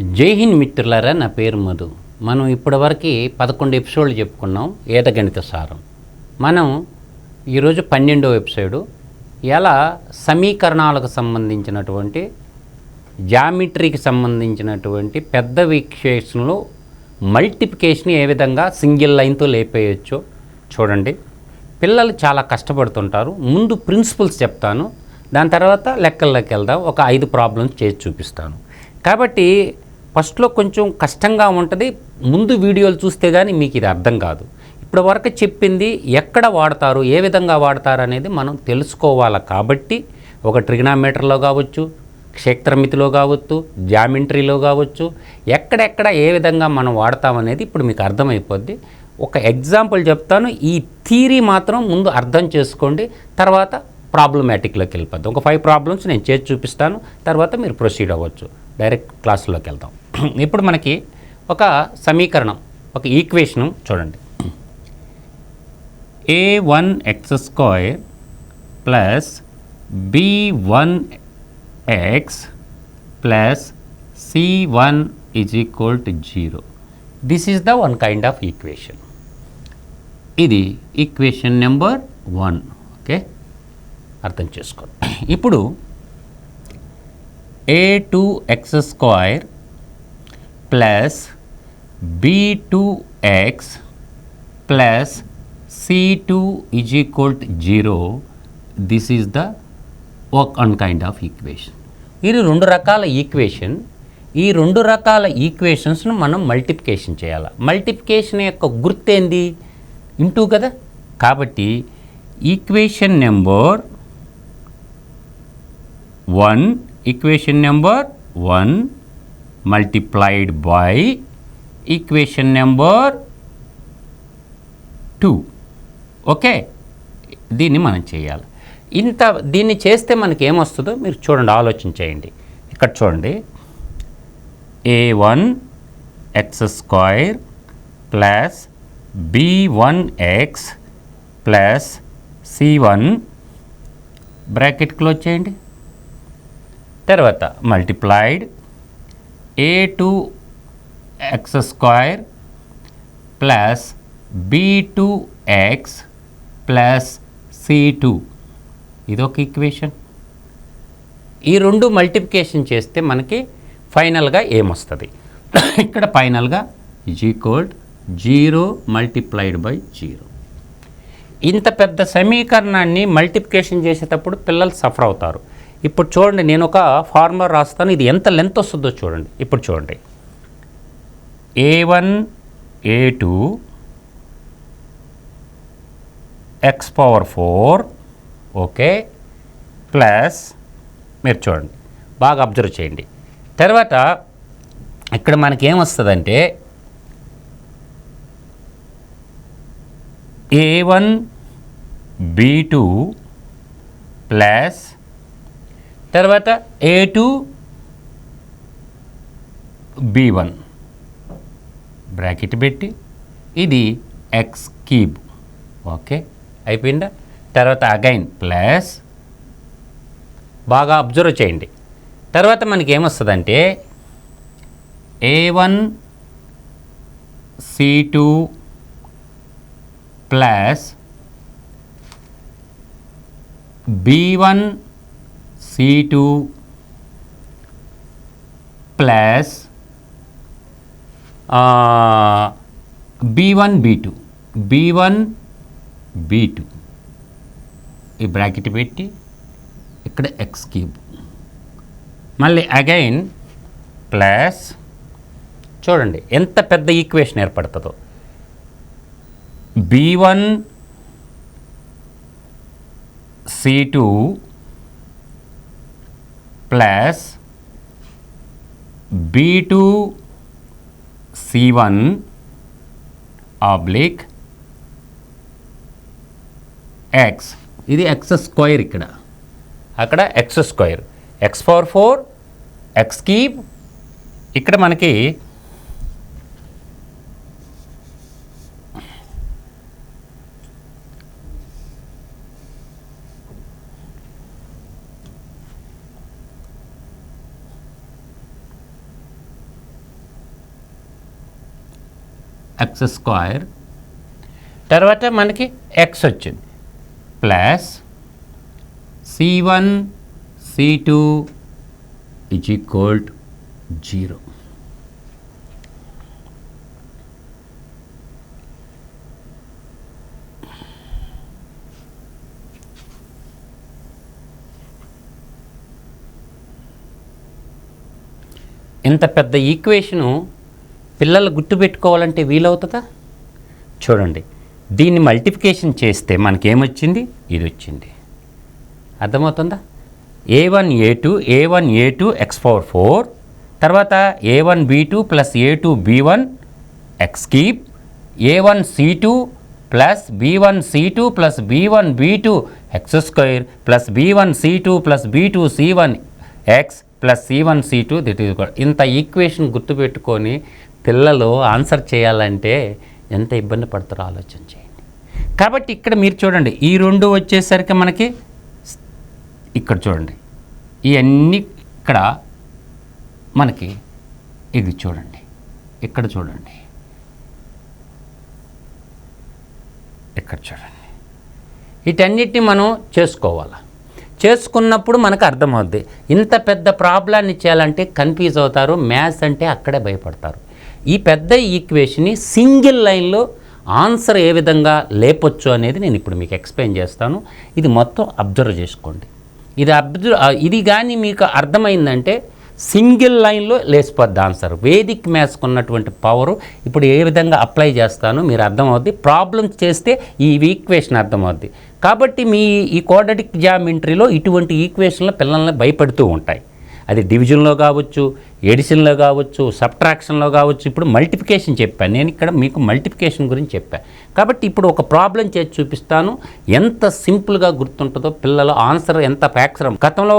జై హింద్ మిత్రులారా నా పేరు మధు. మనం ఇప్పటివరకు పదకొండు ఎపిసోడ్లు చెప్పుకున్నాం ఏదగణిత సారం. మనం ఈరోజు పన్నెండవ ఎపిసోడు. ఎలా సమీకరణాలకు సంబంధించినటువంటి జామిట్రీకి సంబంధించినటువంటి పెద్ద ఈక్వేషన్లో మల్టిప్లికేషన్ ఏ విధంగా సింగిల్ లైన్తో లేపేయచ్చో చూడండి. పిల్లలు చాలా కష్టపడుతుంటారు. ముందు ప్రిన్సిపల్స్ చెప్తాను. దాని తర్వాత లెక్కల్లోకి వెళ్దాం. ఒక ఐదు ప్రాబ్లమ్స్ చేసి చూపిస్తాను. కాబట్టి ఫస్ట్లో కొంచెం కష్టంగా ఉంటుంది. ముందు వీడియోలు చూస్తే కానీ మీకు ఇది అర్థం కాదు. ఇప్పుడు వరకు చెప్పింది ఎక్కడ వాడతారు ఏ విధంగా వాడతారు అనేది మనం తెలుసుకోవాలి కాబట్టి ఒక ట్రిగ్నామీటర్లో కావచ్చు క్షేత్రమితిలో కావచ్చు జామెంట్రీలో కావచ్చు ఎక్కడెక్కడ ఏ విధంగా మనం వాడతామనేది ఇప్పుడు మీకు అర్థమైపోద్ది. ఒక ఎగ్జాంపుల్ చెప్తాను. ఈ థీరీ మాత్రం ముందు అర్థం చేసుకోండి. తర్వాత ప్రాబ్లమాటిక్లోకి వెళ్ళిపోద్దాం. ఒక ఫైవ్ ప్రాబ్లమ్స్ నేను చేసి చూపిస్తాను. తర్వాత మీరు ప్రొసీడ్ అవ్వచ్చు. డైరెక్ట్ క్లాస్లోకి వెళ్దాం. ఇప్పుడు మనకి ఒక సమీకరణం ఒక ఈక్వేషను చూడండి. A one x square plus b one x plus c one is equal to zero this is the one kind of equation ఇది ఈక్వేషన్ నెంబర్ వన్ ఓకే అర్థం చేసుకోండి ఇప్పుడు a two x square plus b two x plus c two is equal to zero. This is the ఒక one kind of equation ఇది రెండు రకాల equation ఈ రెండు రకాల ఈక్వేషన్స్ను మనం మల్టిప్లికేషన్ చేయాలి? మల్టిప్లికేషన్ యొక్క గుర్తు ఏంది? ఇంటూ కదా? కాబట్టి equation number one equation number one multiplied by equation number two okay దీన్ని మనం చేయాలి. ఇంత దీన్ని చేస్తే మనకి ఏమొస్తుందో మీరు చూడండి ఆలోచన చేయండి. ఇక్కడ చూడండి. A one x square plus b one x plus c one bracket close చేయండి. తర్వాత multiplied a two x square plus b two x plus c two ఇదొక ఈక్వేషన్ ఈ రెండు మల్టిప్లికేషన్ చేస్తే మనకి ఫైనల్గా ఏమొస్తుంది ఇక్కడ ఫైనల్గా జీ కోడ్ జీరో మల్టిప్లైడ్ బై జీరో ఇంత పెద్ద సమీకరణాన్ని మల్టిప్లికేషన్ చేసేటప్పుడు పిల్లలు సఫర్ అవుతారు. ఇప్పుడు చూడండి నేను ఒక ఫార్ములా రాస్తాను. ఇది ఎంత లెంత్ వస్తుందో చూడండి. ఇప్పుడు చూడండి. A one a two x power four okay plus మీరు చూడండి. బాగా అబ్జర్వ్ చేయండి. తర్వాత ఇక్కడ మనకి ఏమొస్తుందంటే a one b two plus తర్వాత a two b one bracket పెట్టి ఇది ఎక్స్ క్యూబ్ ఓకే అయిపోయిందా? తర్వాత అగైన్ ప్లస్ బాగా అబ్జర్వ్ చేయండి. తర్వాత మనకి ఏమొస్తుందంటే a one c two plus b one c two plus b one b two one two ఈ బ్రాకెట్ పెట్టి ఇక్కడ ఎక్స్ క్యూబ్ మళ్ళీ అగైన్ ప్లస్ చూడండి ఎంత పెద్ద equation ఏర్పడుతుందో. B one c two plus b two c one oblique x. ఇది x square ఇక్కడ. అక్కడ x square. X power four x cube. ఇక్కడ మనకి ఎక్స్ స్క్వేర్ తర్వాత మనకి ఎక్స్ వచ్చింది. Plus c one c two is equal zero ఇంత పెద్ద ఈక్వేషను పిల్లలు గుర్తుపెట్టుకోవాలంటే వీలవుతుందా? చూడండి దీన్ని మల్టిప్లికేషన్ చేస్తే మనకేమొచ్చింది? ఇది వచ్చింది అర్థమవుతుందా? A one a two a one a two x power four తర్వాత a one b two plus a two b one x keep a one c two plus b one c two plus b one b two x square plus b one c two plus b two c one x plus c one c two that is ఇంత equation గుర్తుపెట్టుకొని పిల్లలు answer చేయాలంటే ఎంత ఇబ్బంది పడతారో ఆలోచన చేయండి. కాబట్టి ఇక్కడ మీరు చూడండి ఈ రెండు వచ్చేసరికి మనకి ఇక్కడ చూడండి ఇవన్నీ ఇక్కడ మనకి ఇది చూడండి ఇక్కడ చూడండి ఇక్కడ చూడండి. వీటన్నిటిని మనం చేసుకోవాలి? చేసుకున్నప్పుడు మనకు అర్థమవుద్ది ఇంత పెద్ద ప్రాబ్లాన్ని చేయాలంటే కన్ఫ్యూజ్ అవుతారు మ్యాథ్స్ అంటే అక్కడే భయపడతారు. ఈ పెద్ద ఈక్వేషన్ని సింగిల్ లైన్లో ఆన్సర్ ఏ విధంగా లేపొచ్చు అనేది నేను ఇప్పుడు మీకు ఎక్స్ప్లెయిన్ చేస్తాను. ఇది మొత్తం అబ్జర్వ్ చేసుకోండి. ఇది అబ్జర్వ్ ఇది కానీ మీకు అర్థమైందంటే సింగిల్ లైన్లో లేచిపోద్ది ఆన్సర్. వేదిక్ మ్యాథ్స్కి ఉన్నటువంటి పవరు ఇప్పుడు ఏ విధంగా అప్లై చేస్తానో మీరు అర్థమవుద్ది. ప్రాబ్లమ్స్ చేస్తే ఈ ఈక్వేషన్ అర్థమవుద్ది. కాబట్టి మీ ఈ కోడటిక్ జామెంట్రీలో ఇటువంటి ఈక్వేషన్లు పిల్లల్ని భయపెడుతూ ఉంటాయి. అది డివిజన్లో కావచ్చు ఎడిషన్లో కావచ్చు సబ్ట్రాక్షన్లో కావచ్చు. ఇప్పుడు మల్టిప్లికేషన్ చెప్పాను నేను ఇక్కడ మీకు మల్టిప్లికేషన్ గురించి చెప్పాను కాబట్టి ఇప్పుడు ఒక ప్రాబ్లం చేసి చూపిస్తాను. ఎంత సింపుల్గా గుర్తుంటుందో పిల్లలు ఆన్సర్ ఎంత ఫ్యాక్సర్. గతంలో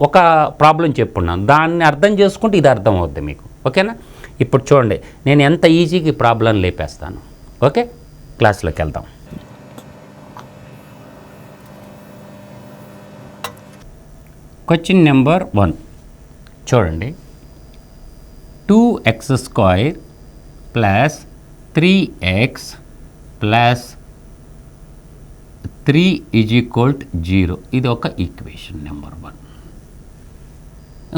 ఒక ప్రాబ్లం చెప్పున్నాను. దాన్ని అర్థం చేసుకుంటే ఇది అర్థం అవుద్ది మీకు. ఓకేనా? ఇప్పుడు చూడండి. నేను ఎంత ఈజీగా ఈ ప్రాబ్లం లేపేస్తాను. ఓకే? క్లాస్లోకి వెళ్దాం. Question number one. చూడండి. Two x square plus three x plus three is equal zero ఇది ఒక ఈక్వేషన్ నెంబర్ వన్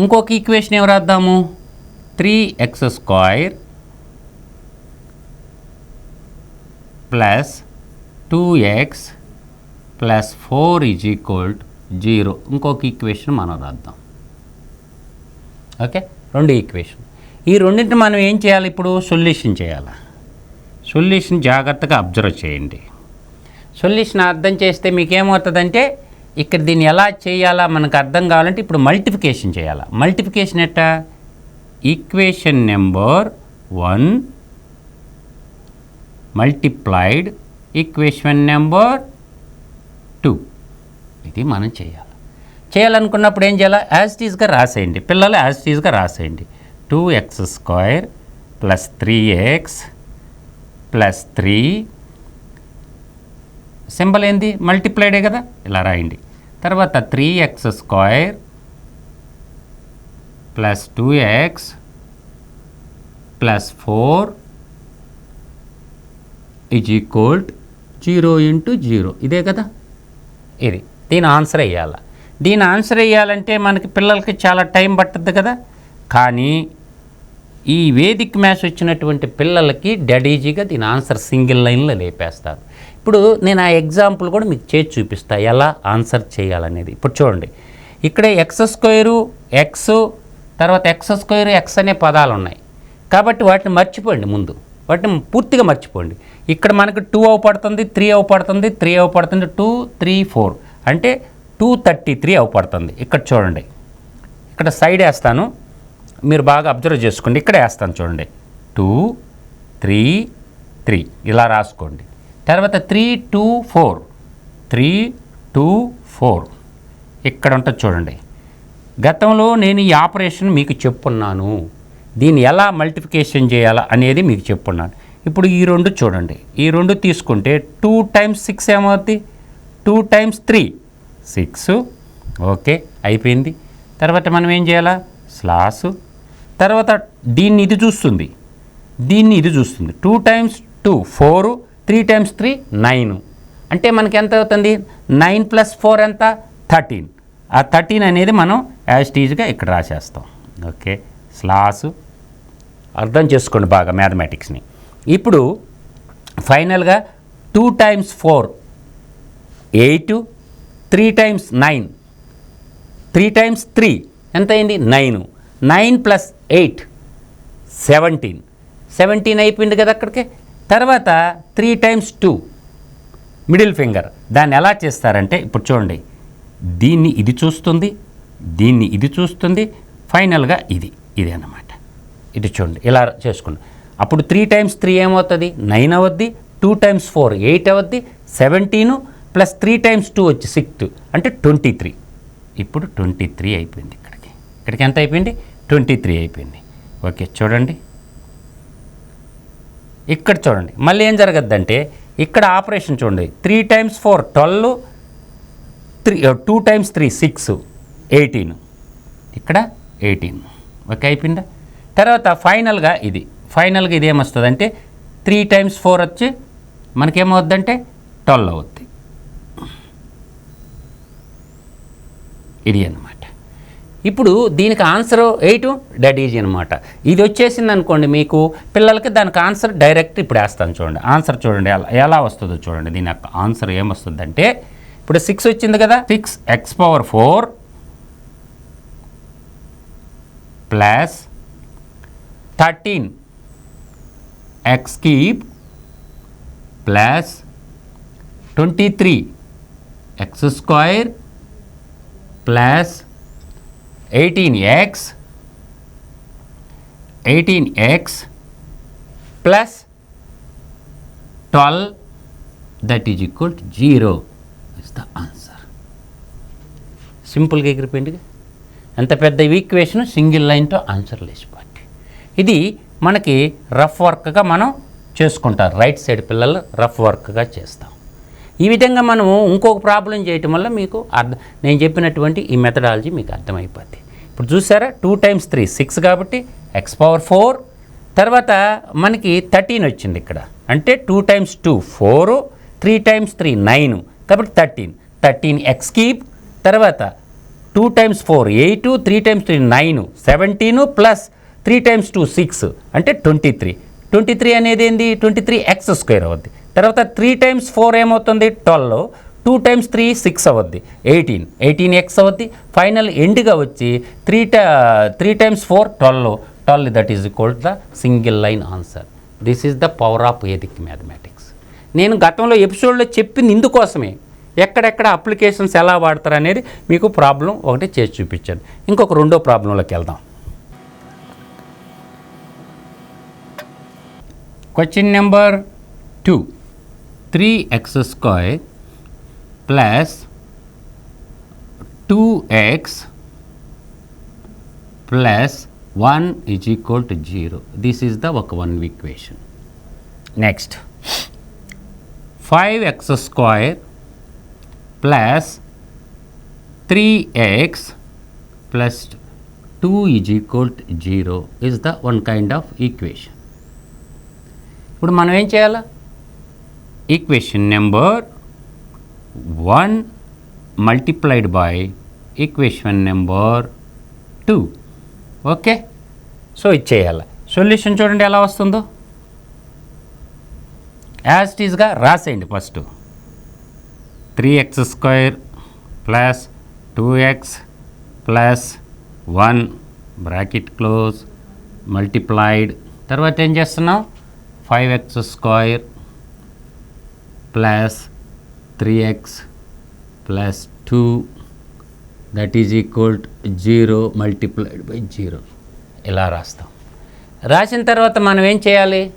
ఇంకొక ఈక్వేషన్ ఏమి రాద్దాము? Three x square plus two x plus four is equal zero ఇంకొక equation మనం రాద్దాం. ఓకే? రెండు equation ఈ రెండింటిని మనం ఏం చేయాలి ఇప్పుడు? సొల్యూషన్ చేయాలి? సొల్యూషన్ జాగ్రత్తగా అబ్జర్వ్ చేయండి. సొల్యూషన్ అర్థం చేస్తే మీకు ఏమవుతుందంటే ఇక్కడ దీన్ని ఎలా చేయాలా మనకు అర్థం కావాలంటే ఇప్పుడు మల్టిఫికేషన్ చేయాలా. మల్టిఫికేషన్ ఎట్టా? Equation number one multiplied equation number two ఇది మనం చేయాలి. చేయాలనుకున్నప్పుడు ఏం చేయాలి? యాజిటీజ్గా రాసేయండి. పిల్లలు యాజిటీజ్గా రాసేయండి. Two x square plus three x plus three symbol ఏంది? మల్టిప్లైడే కదా? ఇలా రాయండి. తర్వాత three x square plus two x plus four is equal zero into zero ఇదే కదా? ఇది. దీని ఆన్సర్ వేయాలా దీని ఆన్సర్ వేయాలంటే మనకి పిల్లలకి చాలా టైం పట్టద్దు కదా. కానీ ఈ వేదిక్ మ్యాథ్స్ వచ్చినటువంటి పిల్లలకి డెడీజీగా దీని ఆన్సర్ సింగిల్ లైన్లో లేపేస్తారు. ఇప్పుడు నేను ఆ ఎగ్జాంపుల్ కూడా మీకు చేసి చూపిస్తా. ఎలా ఆన్సర్ చేయాలనేది. ఇప్పుడు చూడండి. ఇక్కడే ఎక్స్ స్క్వేరు ఎక్స్ తర్వాత ఎక్స్ స్క్వేర్ ఎక్స్ అనే పదాలు ఉన్నాయి. కాబట్టి వాటిని మర్చిపోండి ముందు. వాటిని పూర్తిగా మర్చిపోండి. ఇక్కడ మనకు టూ అవపడుతుంది త్రీ అవపడుతుంది త్రీ అవపడుతుంది టూ త్రీ ఫోర్ అంటే టూ థర్టీ త్రీ అవపడుతుంది. ఇక్కడ చూడండి. ఇక్కడ సైడ్ వేస్తాను. మీరు బాగా అబ్జర్వ్ చేసుకోండి. ఇక్కడ వేస్తాను చూడండి. Two three three. ఇలా రాసుకోండి. తర్వాత three two four. Three two four. ఇక్కడ ఉంటుంది చూడండి. గతంలో నేను ఈ ఆపరేషన్ మీకు చెప్పున్నాను. దీన్ని ఎలా మల్టిఫికేషన్ చేయాలా అనేది మీకు చెప్పున్నాను. ఇప్పుడు ఈ రెండు చూడండి. ఈ రెండు తీసుకుంటే టూ టైమ్స్ సిక్స్ ఏమవుతుంది two times three. Six. Okay అయిపోయింది. తర్వాత మనం ఏం చేయాలా? స్లాసు. తర్వాత దీన్ని ఇది చూస్తుంది. దీన్ని ఇది చూస్తుంది. Two times two four three times three nine. అంటే మనకి ఎంత అవుతుంది? నైన్ ప్లస్ ఫోర్ ఎంత? థర్టీన్. ఆ థర్టీన్ అనేది మనం యాజ్ టీజ్గా ఇక్కడ రాసేస్తాం. Okay class. అర్థం చేసుకోండి బాగా మ్యాథమెటిక్స్ని. ఇప్పుడు ఫైనల్గా two times four eight three times nine. Three times three. ఎంత అయింది nine. Nine plus eight. Seventeen. Seventeen అయిపోయింది కదా అక్కడికి. తర్వాత three times two. Middle finger. దాన్ని ఎలా చేస్తారంటే ఇప్పుడు చూడండి. దీన్ని ఇది చూస్తుంది దీన్ని ఇది చూస్తుంది ఫైనల్గా ఇది ఇది అన్నమాట. ఇది చూడండి ఇలా చేసుకోండి అప్పుడు త్రీ టైమ్స్ త్రీ ఏమవుతుంది? నైన్ అవద్ది two times four eight అవద్ది seventeen plus three times two వచ్చి సిక్స్ అంటే ట్వంటీ త్రీ. ఇప్పుడు ట్వంటీ త్రీ అయిపోయింది ఇక్కడికి. ఇక్కడికి ఎంత అయిపోయింది? ట్వంటీ త్రీ అయిపోయింది. ఓకే చూడండి. ఇక్కడ చూడండి. మళ్ళీ ఏం జరగద్దంటే ఇక్కడ ఆపరేషన్ చూడండి. Three times four twelve three two times three six eighteen. ఇక్కడ ఎయిటీన్. ఓకే అయిపోయిందా? తర్వాత ఫైనల్గా ఇది. ఫైనల్గా ఇది ఏమొస్తుందంటే త్రీ టైమ్స్ ఫోర్ వచ్చి మనకేమవుద్దంటే ట్వెల్వ్ అవుద్ది. ఇది అనమాట ఇప్పుడు దీనికి ఆన్సర్ ఎయిట్ డెడ్ ఈజీ అనమాట ఇది వచ్చేసింది అనుకోండి మీకు పిల్లలకి దానికి ఆన్సర్ డైరెక్ట్ ఇప్పుడు వేస్తాను చూడండి. ఆన్సర్ చూడండి ఎలా ఎలా వస్తుందో చూడండి. దీని యొక్క ఆన్సర్ ఏమొస్తుందంటే ఇప్పుడు సిక్స్ వచ్చింది కదా? Six x power four plus thirteen x cube plus twenty three x square plus eighteen x eighteen x plus twelve that is equal to zero is the answer. సింపుల్గా ఎగిరిపోయింది ఎంత పెద్ద ఈక్వేషన్ సింగిల్ లైన్తో answer లేచిపోద్ది. ఇది మనకి rough వర్క్గా మనం చేసుకుంటాం. రైట్ సైడ్ పిల్లలు రఫ్ వర్క్గా చేస్తాం. ఈ విధంగా మనము ఇంకొక ప్రాబ్లం చేయటం వల్ల మీకు అర్థం నేను చెప్పినటువంటి ఈ మెథడాలజీ మీకు అర్థమైపోద్ది. ఇప్పుడు చూసారా? టూ టైమ్స్ త్రీ సిక్స్ కాబట్టి ఎక్స్ పవర్ ఫోర్ తర్వాత మనకి థర్టీన్ వచ్చింది ఇక్కడ. అంటే two times two four three times three nine కాబట్టి థర్టీన్ థర్టీన్ ఎక్స్ క్యూబ్ తర్వాత two times four eight three times three nine seventeen plus three times two six అంటే twenty three twenty three అనేది ఏంది? Twenty three x square అవుద్ది. తర్వాత three times four ఏమవుతుంది? Twelve two times three six అవద్ది. Eighteen eighteen x అవద్ది. Final ఎండ్గా వచ్చి three tie three times four twelve twelve that is equal the single line answer this is the power of Vedic mathematics నేను గతంలో ఎపిసోడ్లో చెప్పింది ఇందుకోసమే. ఎక్కడెక్కడ applications ఎలా వాడతారు అనేది మీకు ప్రాబ్లం ఒకటి చేసి చూపించాను. ఇంకొక రెండో ప్రాబ్లంలోకి వెళ్దాం. Question number two three x square plus two x plus one is equal to zero. This is the ఒక one equation next five x square plus three x plus two is equal to zero is the one kind of equation ఇప్పుడు మనం ఏం చేయాలా? Equation number one multiplied by equation number two okay so ఇచ్చేయాలి solution చూడండి ఎలా వస్తుందో. As టీజ్గా రాసేయండి first three x square plus two x plus one bracket close multiplied తర్వాత ఏం చేస్తున్నాం five x square plus three x plus two that is equal zero multiplied by zero. ఇలా రాస్తాం. రాసిన తర్వాత మనం ఏం చేయాలి?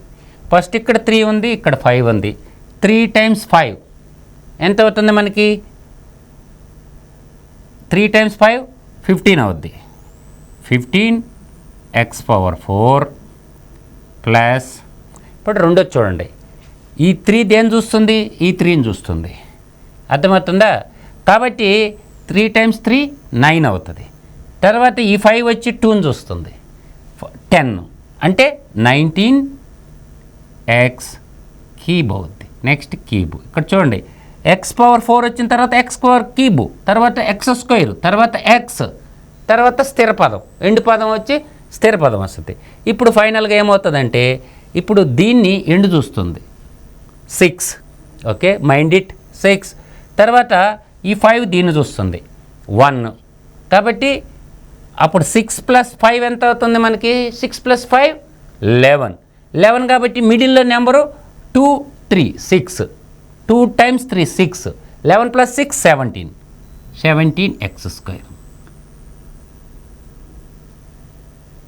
ఫస్ట్ ఇక్కడ త్రీ ఉంది ఇక్కడ ఫైవ్ ఉంది. Three times five. ఎంత అవుతుంది మనకి? త్రీ టైమ్స్ ఫైవ్ ఫిఫ్టీన్ అవుద్ది. Fifteen x power four plus ఇప్పుడు రెండోది చూడండి. ఈ త్రీ దేని చూస్తుంది? ఈ త్రీని చూస్తుంది. అర్థమవుతుందా? కాబట్టి త్రీ టైమ్స్ త్రీ నైన్ అవుతుంది. తర్వాత ఈ ఫైవ్ వచ్చి టూని చూస్తుంది. టెన్ అంటే నైన్టీన్ ఎక్స్ క్యూబ్ అవుద్ది. నెక్స్ట్ క్యూబ్ ఇక్కడ చూడండి. ఎక్స్ పవర్ ఫోర్ వచ్చిన తర్వాత ఎక్స్ పవర్ క్యూబ్ తర్వాత ఎక్స్ స్క్వేర్ తర్వాత ఎక్స్ తర్వాత స్థిర పదం. ఎండు పదం వచ్చి స్థిర పదం వస్తుంది. ఇప్పుడు ఫైనల్గా ఏమవుతుందంటే ఇప్పుడు దీన్ని ఎండు చూస్తుంది. Six okay mind it six తర్వాత ఈ ఫైవ్ దీన్ని చూస్తుంది. వన్ కాబట్టి అప్పుడు సిక్స్ ప్లస్ ఫైవ్ ఎంత అవుతుంది మనకి? Six plus five eleven eleven కాబట్టి మిడిల్లో number two three six two times three six eleven plus six seventeen seventeen x square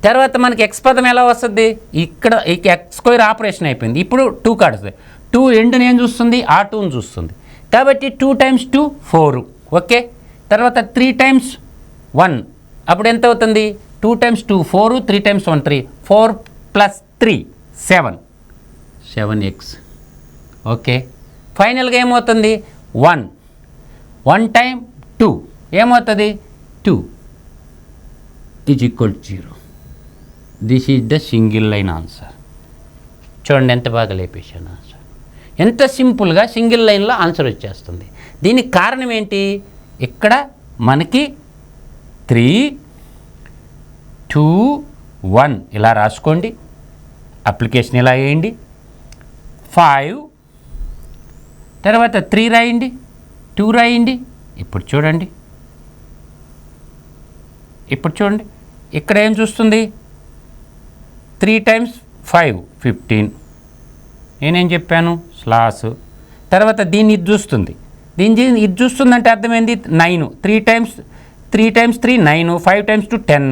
తర్వాత మనకి ఎక్స్ పదం ఎలా వస్తుంది? ఇక్కడ ఎక్స్ స్క్వేర్ ఆపరేషన్ అయిపోయింది. ఇప్పుడు టూ కార్డ్స్ టూ ఎండుని ఏం చూస్తుంది ఆ టూని చూస్తుంది. కాబట్టి two times two four. Okay? తర్వాత త్రీ టైమ్స్ వన్. అప్పుడు ఎంత అవుతుంది? Two times two four three times one three. Four plus three seven. Seven x. Okay? ఫైనల్గా ఏమవుతుంది? వన్. One time two. ఏమవుతుంది? Two. Is equal zero this is the single line answer చూడండి ఎంత బాగా లేపేశాను. Answer ఎంత సింపుల్గా సింగిల్ లైన్లో answer వచ్చేస్తుంది. దీనికి కారణం ఏంటి? ఇక్కడ మనకి త్రీ టూ వన్. ఇలా రాసుకోండి. అప్లికేషన్ ఇలా వేయండి. ఫైవ్. తర్వాత త్రీ రాయండి. టూ రాయండి. ఇప్పుడు చూడండి. ఇప్పుడు చూడండి. ఇక్కడ ఏం చూస్తుంది? Three times five fifteen. నేనేం చెప్పాను? స్లాస్ తర్వాత దీన్ని ఇది చూస్తుంది. దీన్ని ఇది చూస్తుందంటే అర్థమైంది nine. Three times three times three nine five times two ten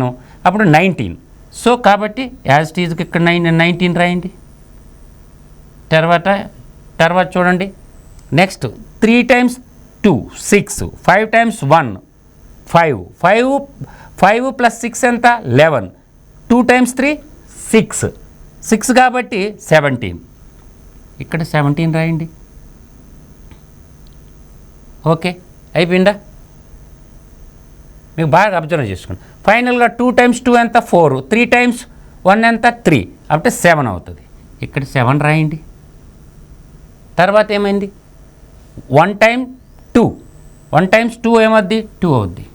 అప్పుడు నైన్టీన్. సో కాబట్టి యాజ్ టీజ్కి ఇక్కడ నైన్ నైన్టీన్ రాయండి. తర్వాత తర్వాత చూడండి. Next three times two six five times one five. Five five plus six ఎంత? Eleven. Two times three six. Six కాబట్టి సెవెంటీన్. ఇక్కడ సెవెంటీన్ రాయండి. ఓకే అయిపోయిందా? మీకు బాగా అబ్జర్వ్ చేసుకోండి. ఫైనల్గా టూ టైమ్స్ టూ ఎంత? ఫోర్ త్రీ టైమ్స్ వన్ ఎంత? త్రీ అంటే సెవెన్ అవుతుంది. ఇక్కడ సెవెన్ రాయండి. తర్వాత ఏమైంది? One time two one times two ఏమవుద్ది? టూ అవుద్ది.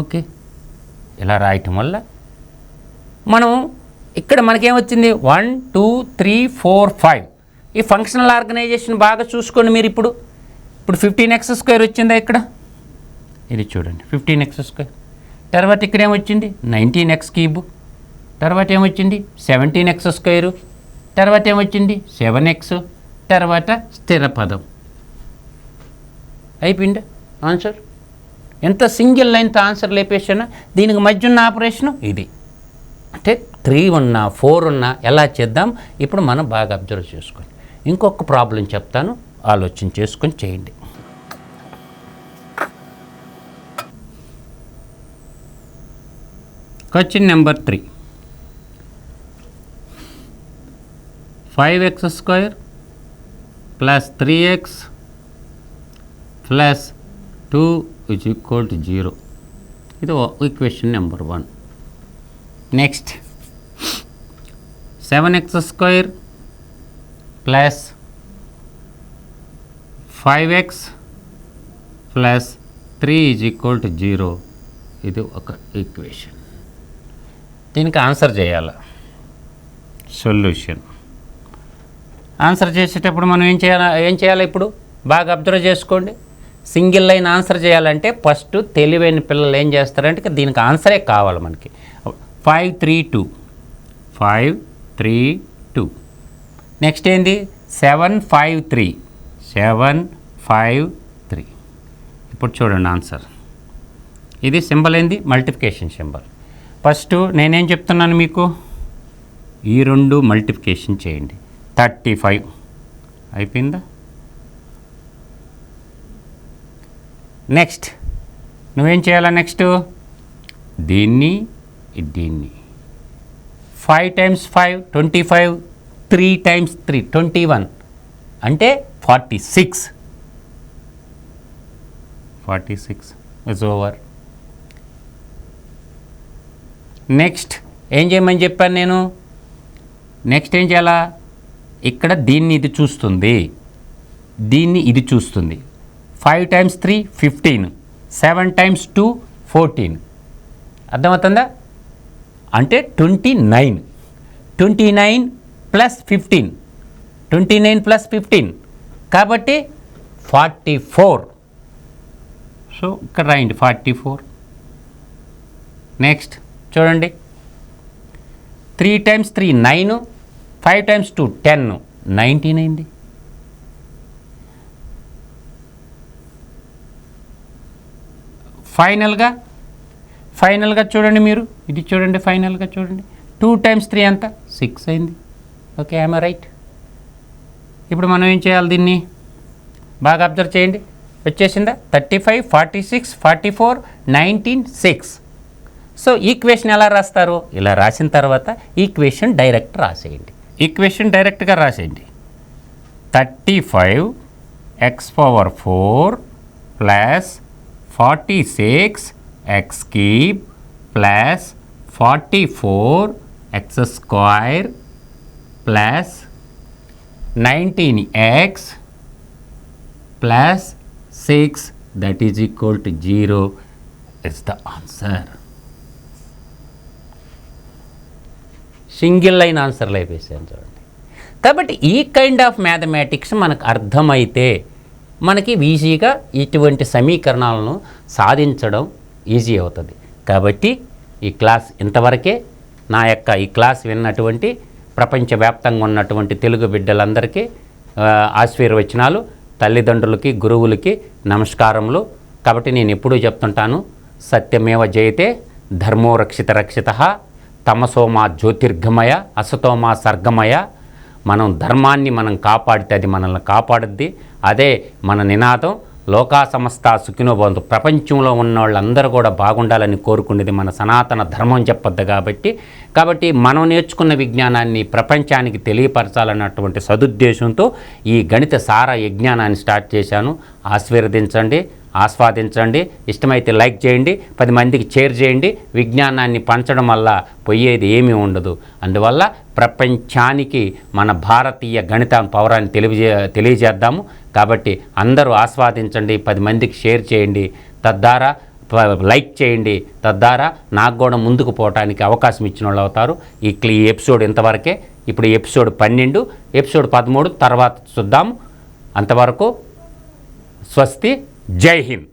ఓకే. ఇలా రాయటం వల్ల మనం ఇక్కడ మనకేమొచ్చింది? One two three four five ఈ ఫంక్షనల్ ఆర్గనైజేషన్ బాగా చూసుకోండి మీరు ఇప్పుడు ఇప్పుడు ఫిఫ్టీన్ ఎక్స్ స్క్వేర్ వచ్చిందా ఇక్కడ? ఇది చూడండి ఫిఫ్టీన్ ఎక్స్ స్క్వేర్ తర్వాత ఇక్కడ ఏమొచ్చింది? నైన్టీన్ ఎక్స్ క్యూబ్ తర్వాత ఏమొచ్చింది? సెవెంటీన్ ఎక్స్ స్క్వేరు తర్వాత ఏమొచ్చింది? సెవెన్ ఎక్స్ తర్వాత స్థిర పదం. అయిపోయిందా? ఆన్సర్ ఎంత సింగిల్ లైన్తో ఆన్సర్ లేపేసానో దీనికి మధ్య ఉన్న ఆపరేషను ఇది. అంటే త్రీ ఉన్నా ఫోర్ ఉన్నా ఎలా చేద్దాం? ఇప్పుడు మనం బాగా అబ్జర్వ్ చేసుకోండి ఇంకొక ప్రాబ్లం చెప్తాను ఆలోచన చేసుకొని చేయండి. Question number three five x square plus three x plus two is equal to zero ఇది equation number one next seven x square plus five x plus three is equal to zero. ఇది ఒక equation. దీనికి answer చేయాలి? Solution. Answer చేసేటప్పుడు మనం ఏం చేయాలి? ఏం చేయాలి ఇప్పుడు? బాగా అబ్జర్వ్ చేసుకోండి. సింగిల్ లైన్ ఆన్సర్ చేయాలంటే ఫస్ట్ తెలివైన పిల్లలు ఏం చేస్తారంటే దీనికి ఆన్సరే కావాలి మనకి. Five three two. Five three next ఏంది? Seven five three. Seven five three. ఇప్పుడు చూడండి ఆన్సర్. ఇది సింబల్ ఏంది? Multiplication symbol. ఫస్ట్ నేనేం చెప్తున్నాను మీకు? ఈ రెండు మల్టిప్లికేషన్ చేయండి. Thirty five. అయిపోయిందా? నెక్స్ట్. నువ్వేం చేయాలా నెక్స్ట్? దీన్ని దీన్ని. Five times five twenty five. Three times three twenty one అంటే forty six forty six is over next ఏం చేయమని చెప్పాను నేను? నెక్స్ట్ ఏం చేయాలా? ఇక్కడ దీన్ని ఇది చూస్తుంది. దీన్ని ఇది చూస్తుంది. Five times three fifteen seven times two fourteen అర్థమవుతుందా? అంటే twenty nine twenty nine plus fifteen. Twenty nine plus fifteen. కాబట్టి ఫార్టీ ఫోర్. సో ఇక్కడ రాయండి ఫార్టీ ఫోర్. నెక్స్ట్ చూడండి. Three times three nine. Five times two ten nineteen అయింది ఫైనల్గా ఫైనల్గా చూడండి మీరు. ఇది చూడండి ఫైనల్గా చూడండి. టూ టైమ్స్ త్రీ ఎంత? సిక్స్ అయింది. ఓకే ఐఎమ్ రైట్ ఇప్పుడు మనం ఏం చేయాలి దీన్ని? బాగా అబ్జర్వ్ చేయండి. వచ్చేసిందా? Thirty five forty six forty four nineteen six so equation ఎలా రాస్తారు? ఇలా రాసిన తర్వాత ఈక్వేషన్ డైరెక్ట్ రాసేయండి. ఈక్వేషన్ డైరెక్ట్గా రాసేయండి. Thirty five x power four plus forty six x cube plus forty four x square plus nineteen x plus six that is equal to zero is the answer. Single line ఆన్సర్లు అయిపోయాను చూడండి. కాబట్టి ఈ kind of mathematics మనకు అర్థమైతే మనకి ఈజీగా ఇటువంటి సమీకరణాలను సాధించడం ఈజీ అవుతుంది. కాబట్టి ఈ క్లాస్ ఇంతవరకే. నా యొక్క ఈ క్లాస్ విన్నటువంటి ప్రపంచవ్యాప్తంగా ఉన్నటువంటి తెలుగు బిడ్డలందరికీ ఆశీర్వచనాలు తల్లిదండ్రులకి గురువులకి నమస్కారములు. కాబట్టి నేను ఎప్పుడూ చెప్తుంటాను సత్యమేవ జయతే ధర్మో రక్షిత రక్షిత తమసోమా జ్యోతిర్ఘమయ అసతోమా సర్గమయ. మనం ధర్మాన్ని మనం కాపాడితే అది మనల్ని కాపాడుద్ది. అదే మన నినాదం లోకా సమస్త సుఖినోబంధు ప్రపంచంలో ఉన్న వాళ్ళందరూ కూడా బాగుండాలని కోరుకునేది మన సనాతన ధర్మం చెప్పొద్దు కాబట్టి. కాబట్టి మనం నేర్చుకున్న విజ్ఞానాన్ని ప్రపంచానికి తెలియపరచాలన్నటువంటి సదుద్దేశంతో ఈ గణిత సార యజ్ఞానాన్ని స్టార్ట్ చేశాను. ఆశీర్వదించండి ఆస్వాదించండి ఇష్టమైతే లైక్ చేయండి పది మందికి షేర్ చేయండి. విజ్ఞానాన్ని పంచడం వల్ల పోయేది ఏమీ ఉండదు. అందువల్ల ప్రపంచానికి మన భారతీయ గణిత పౌరాన్ని తెలియజే తెలియజేద్దాము. కాబట్టి అందరూ ఆస్వాదించండి పది మందికి షేర్ చేయండి తద్వారా ప- లైక్ చేయండి తద్వారా నాకు కూడా ముందుకు పోవటానికి అవకాశం ఇచ్చిన వాళ్ళు అవుతారు. ఈ క్లీ ఈ ఎపిసోడ్ ఇంతవరకే. ఇప్పుడు ఈ ఎపిసోడ్ పన్నెండు ఎపిసోడ్ పదమూడు తర్వాత చూద్దాం. అంతవరకు స్వస్తి జై హింద్.